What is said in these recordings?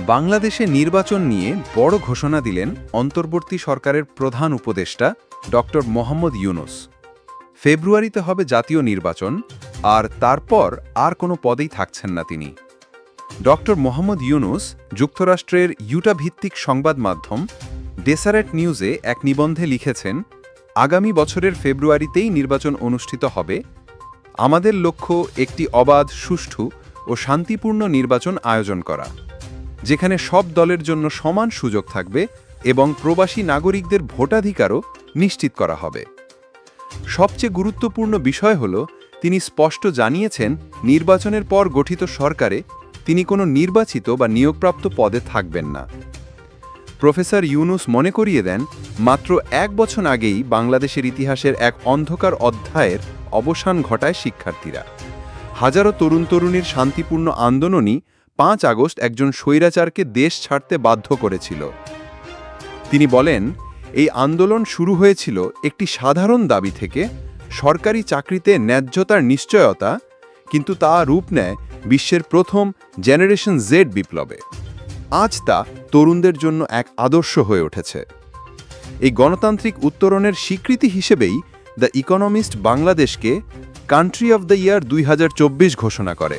বাংলাদেশে নির্বাচন নিয়ে বড় ঘোষণা দিলেন অন্তর্বর্তী সরকারের প্রধান উপদেষ্টা ডক্টর মোহাম্মদ ইউনুস। ফেব্রুয়ারিতে হবে জাতীয় নির্বাচন, আর তারপর আর কোনো পদেই থাকছেন না তিনি। ডক্টর মোহাম্মদ ইউনুস যুক্তরাষ্ট্রের ইউটা ভিত্তিক সংবাদ মাধ্যম ডেসারেট নিউজে এক নিবন্ধে লিখেছেন, আগামী বছরের ফেব্রুয়ারিতেই নির্বাচন অনুষ্ঠিত হবে। আমাদের লক্ষ্য একটি অবাধ, সুষ্ঠু ও শান্তিপূর্ণ নির্বাচন আয়োজন করা। যেখানে সব দলের জন্য সমান সুযোগ থাকবে এবং প্রবাসী নাগরিকদের ভোটাধিকারও নিশ্চিত করা হবে। সবচেয়ে গুরুত্বপূর্ণ বিষয় হল, তিনি স্পষ্ট জানিয়েছেন, নির্বাচনের পর গঠিত সরকারে তিনি কোনো নির্বাচিত বা নিয়োগপ্রাপ্ত পদে থাকবেন না। প্রফেসর ইউনুস মনে করিয়ে দেন, মাত্র এক বছর আগেই বাংলাদেশের ইতিহাসের এক অন্ধকার অধ্যায়ের অবসান ঘটায় শিক্ষার্থীরা। হাজারো তরুণ তরুণীর শান্তিপূর্ণ আন্দোলনই পাঁচ আগস্ট একজন স্বৈরাচারকে দেশ ছাড়তে বাধ্য করেছিল। তিনি বলেন, এই আন্দোলন শুরু হয়েছিল একটি সাধারণ দাবি থেকে, সরকারি চাকরিতে ন্যায্যতার নিশ্চয়তা, কিন্তু তা রূপ নেয় বিশ্বের প্রথম জেনারেশন জেড বিপ্লবে। আজ তা তরুণদের জন্য এক আদর্শ হয়ে উঠেছে। এই গণতান্ত্রিক উত্তরণের স্বীকৃতি হিসেবেই দ্য ইকোনমিস্ট বাংলাদেশকে কান্ট্রি অব দ্য ইয়ার দুই হাজার চব্বিশ ঘোষণা করে।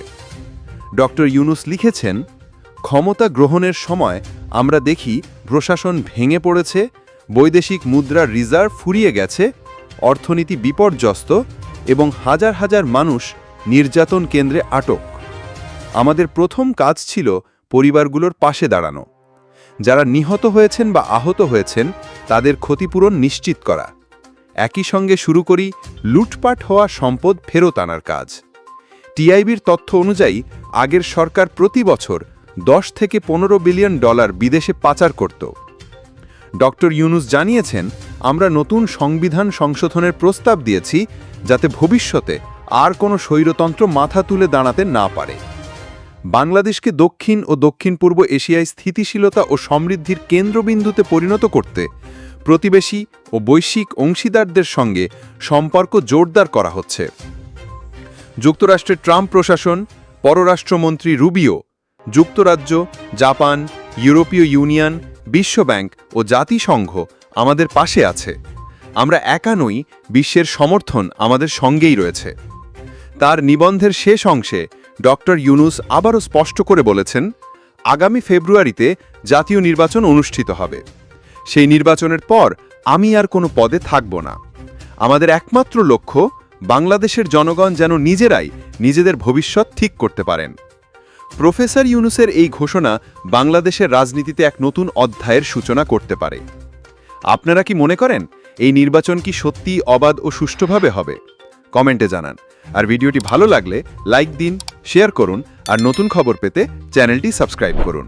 ডক্টর ইউনুস লিখেছেন, ক্ষমতা গ্রহণের সময় আমরা দেখি প্রশাসন ভেঙে পড়েছে, বৈদেশিক মুদ্রার রিজার্ভ ফুরিয়ে গেছে, অর্থনীতি বিপর্যস্ত এবং হাজার হাজার মানুষ নির্যাতন কেন্দ্রে আটক। আমাদের প্রথম কাজ ছিল পরিবারগুলোর পাশে দাঁড়ানো। যারা নিহত হয়েছেন বা আহত হয়েছেন, তাদের ক্ষতিপূরণ নিশ্চিত করা। একই সঙ্গে শুরু করি লুটপাট হওয়া সম্পদ ফেরত আনার কাজ। টিআইবির তথ্য অনুযায়ী আগের সরকার প্রতি বছর দশ থেকে পনেরো বিলিয়ন ডলার বিদেশে পাচার করত। ডক্টর ইউনুস জানিয়েছেন, আমরা নতুন সংবিধান সংশোধনের প্রস্তাব দিয়েছি যাতে ভবিষ্যতে আর কোনো স্বৈরতন্ত্র মাথা তুলে দাঁড়াতে না পারে। বাংলাদেশকে দক্ষিণ ও দক্ষিণ পূর্ব এশিয়ায় স্থিতিশীলতা ও সমৃদ্ধির কেন্দ্রবিন্দুতে পরিণত করতে প্রতিবেশী ও বৈশ্বিক অংশীদারদের সঙ্গে সম্পর্ক জোরদার করা হচ্ছে। যুক্তরাষ্ট্রের ট্রাম্প প্রশাসন পররাষ্ট্রমন্ত্রী রুবিও, যুক্তরাজ্য, জাপান, ইউরোপীয় ইউনিয়ন, বিশ্বব্যাংক ও জাতিসংঘ আমাদের পাশে আছে। আমরা একা নই, বিশ্বের সমর্থন আমাদের সঙ্গেই রয়েছে। তার নিবন্ধের শেষ অংশে ডক্টর ইউনুস আবারও স্পষ্ট করে বলেছেন, আগামী ফেব্রুয়ারিতে জাতীয় নির্বাচন অনুষ্ঠিত হবে। সেই নির্বাচনের পর আমি আর কোনো পদে থাকব না। আমাদের একমাত্র লক্ষ্য বাংলাদেশের জনগণ যেন নিজেরাই নিজেদের ভবিষ্যৎ ঠিক করতে পারেন। প্রফেসর ইউনুসের এই ঘোষণা বাংলাদেশের রাজনীতিতে এক নতুন অধ্যায়ের সূচনা করতে পারে। আপনারা কি মনে করেন, এই নির্বাচন কি সত্যিই অবাধ ও সুষ্ঠুভাবে হবে? কমেন্টে জানান। আর ভিডিওটি ভালো লাগলে লাইক দিন, শেয়ার করুন, আর নতুন খবর পেতে চ্যানেলটি সাবস্ক্রাইব করুন।